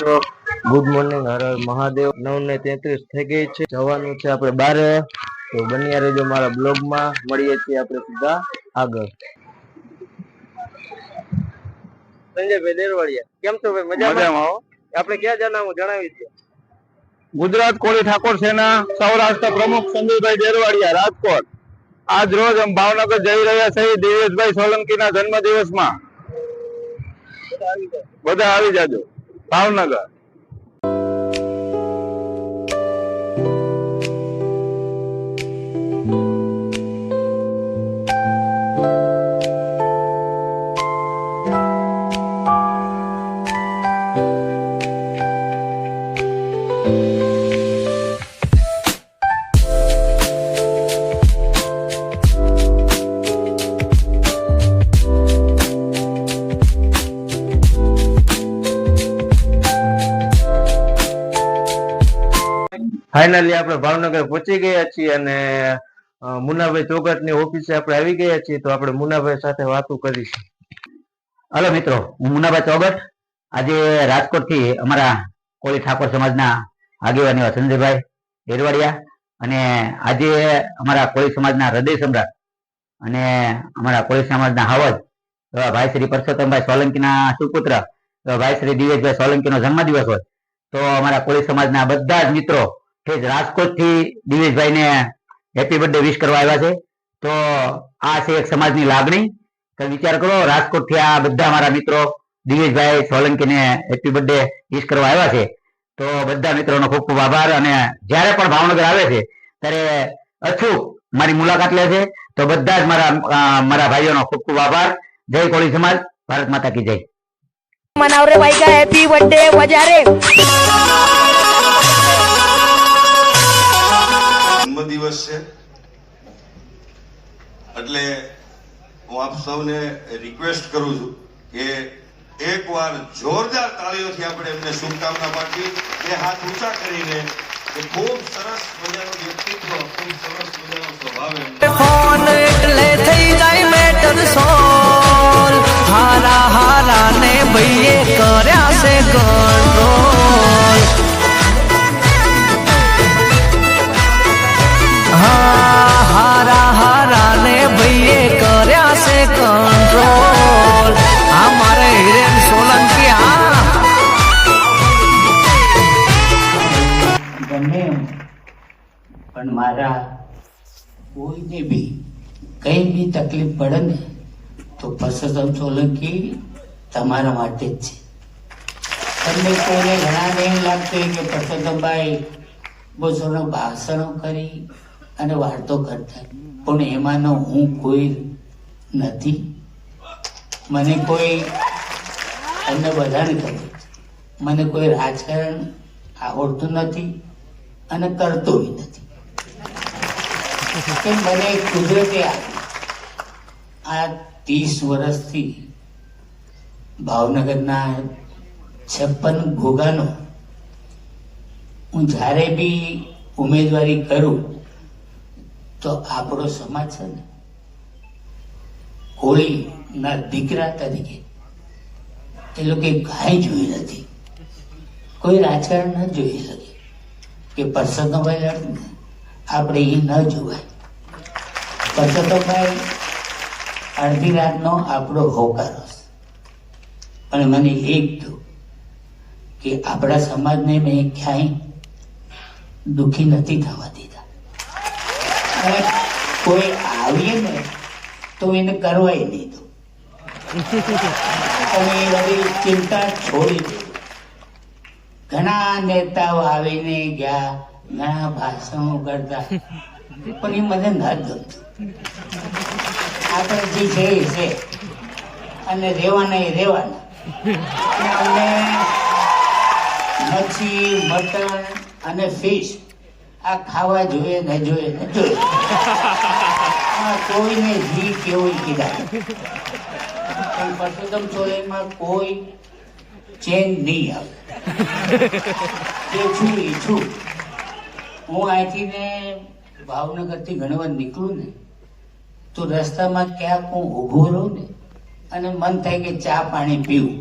છો good morning Har Har Mahadev. નવ ને તેત્રીસ થઈ ગઈ છે. જવાનું છે આપણે બારે. તો બન્યા રહેજો મારા બ્લોગમાં. મળીએ છીએ આપણે સીધા આગળ. સંજયભાઈ દેરવાડિયા કેમ છો ભાઈ? મજામાં? આપણે ક્યાં જણાવું જણાવી દો ગુજરાત કોળી ઠાકોર સેના સૌરાષ્ટ્ર પ્રમુખ સંજયભાઈ દેરવાડિયા રાજકોટ. આજ રોજ ભાવનગર જઈ રહ્યા છે દિવેશભાઈ સોલંકીના જન્મ દિવસમાં બધા આવી જાજો. ભાવનગર. ફાઇનલી આપણે ભાવનગર પહોંચી ગયા છીએ અને મુનાભાઈ ચોગટ ચોગટની ઓફિસે આપણે આવી ગયા છીએ તો આપણે મુનાભાઈ સાથે વાતો કરીશું. હલો મિત્રો, હું મુનાભાઈ ચોગટ આજે રાજકોટથી અમારા કોળી ઠાકોર સમાજના આગેવાન એવા સંજયભાઈ હેરવાડિયા અને આજે અમારા કોળી સમાજના હૃદય સમ્રાટ અને અમારા કોળી સમાજના હાવજ એવા ભાઈ શ્રી પરસોત્તમભાઈ સોલંકીના સુપુત્ર ભાઈ શ્રી દિવેશભાઈ સોલંકીનો જન્મદિવસ હોય. તો અમારા કોળી સમાજના બધા જ મિત્રો ઠેક રાજકોટથી દિવેશભાઈને હેપી બર્થડે વિશ કરવા આવ્યા છે. તો આ છે એક સમાજની લાગણી. તો વિચાર કરો રાજકોટથી આ બધા મારા મિત્રો દિવેશભાઈ સોલંકીને હેપી બર્થડે વિશ કરવા આવ્યા છે. તો બધા મિત્રોનો ખૂબ ખૂબ આભાર અને જ્યારે પણ ભાવનગર આવે છે, ત્યારે અચૂક મારી મુલાકાત લે છે. તો બધા જ મારા મારા ભાઈઓનો ખૂબ ખૂબ આભાર. જય કોળી સમાજ, ભારત માતા કી જય. મનાવરે ભાઈ કા હેપી બર્થડે વજારે જન્મદિવસ છે. એટલે હું આપ સૌને રિક્વેસ્ટ કરું છું કે એકવાર જોરદાર તાળીઓથી આપણે એમને શુભકામના પાઠવી, બે હાથ ઊંચા કરીને કે ખૂબ સરસ મજાનું વ્યક્તિત્વ, ખૂબ સરસ મજાનો સ્વભાવ ફોન એટલે થઈ જાય મેટર સોલ. હારા હારા ને ભાઈએ કર્યા છે કંટ્રોલ કંટ્રોલ આ મારે હિરેન સોલંકી, હા. પણ મારા કોઈને બી કઈ બી તકલીફ પડે ને, તો પરસોત્તમ સોલંકી તમારા માટે જ છે. તમને કોઈને ઘણાને એમ લાગતું કે પરસોત્તમભાઈ બહુ સરસ ભાષણો કરી અને વાર્તો કરતા. પણ એમાંનો હું કોઈ નથી. મને કોઈ તમને બધાને ખબર મને કોઈ રાજકારણ આવડતું નથી અને કરતો બી નથી. મને કુદરતે આ ત્રીસ વર્ષથી ભાવનગરના છપ્પન ભોગાનો હું જ્યારે બી ઉમેદવારી કરું તો આપણો સમાજ છે ને હોળીના દીકરા તરીકે. એ લોકો કાંઈ જોઈ નથી કોઈ રાજકારણ ન જોઈ શકે. કે પરસોત્તમભાઈ ને, આપણે એ ન જોવાય. પરસોત્તમભાઈ અડધી રાતનો આપણો હોકારો અને મને એક કહ્યું કે આપણા સમાજને મેં ક્યાંય દુઃખી નથી થવા દીધા. કોઈ આવીએ ને, તો એને કરવાય નહીં દો બધી ચિંતા છોડી દે. ઘણા નેતાઓ આવીને ગયા ઘણા ભાષણો કરતા. પણ એ મને ન ગમતું. આપણે જે છે એ છે. અને રહેવાના એ રહેવાના. અને મચ્છી મટન અને ફિશ આ ખાવા જોઈએ ન જોઈએ ન જોઈએ. કોઈને જી કેવું કીધા? પણ પરસોત્તમ સોલંકીમાં કોઈ ચેન્જ નહીં આવે. એ છું એ છું. હું અહીંથી ને ભાવનગરથી ઘણી વાર નીકળું ને, તો રસ્તામાં ક્યાંક હું ઊભો રહું ને, અને મન થાય કે ચા પાણી પીવું.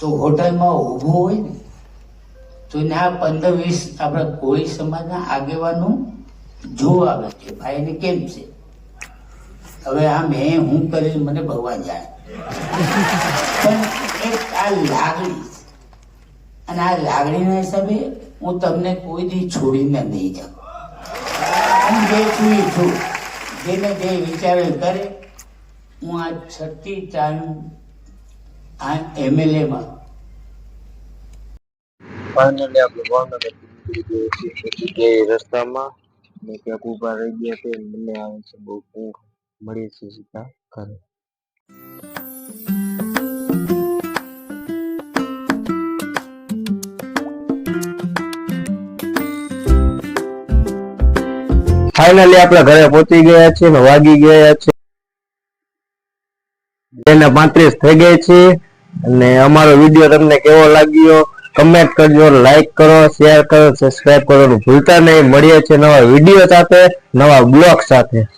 તો હોટલમાં ઊભું હોય ને, તો ના પંદર વીસ આપણા કોઈ સમાજના આગેવાનો જોવા આવે છે ભાઈને કેમ છે? હવે આ મેં હું કર્યું મને ભગવાન જાણે પણ એક આ લાગણી અને આ લાગણીના હિસાબે હું તમને કોઈ દી છોડીને નહીં જાઉં. હું જે છું એ છું. જેને જે વિચારે કરે, હું આ છઠ્ઠી ચાલું આ એમએલએમાં ફાઇનલી રસ્તામાં મેં ક્યાંક ઊભા રહી ગયા તે મને આવે છે બહુ ઊંઘ મળીએ છીએ સીધા ઘરે. ફાઇનલી આપણે ઘરે પહોંચી ગયા છીએ ને વાગી ગયા છે. બે પાંત્રીસ થઈ ગઈ છે. અને અમારો વીડિયો તમને કેવો લાગ્યો? કમેન્ટ કરજો લાઈક કરો શેર કરો સબસ્ક્રાઇબ કરવાનું ભૂલતા નહીં. મળીએ છીએ નવા વીડિયો સાથે, નવા બ્લોગ સાથે.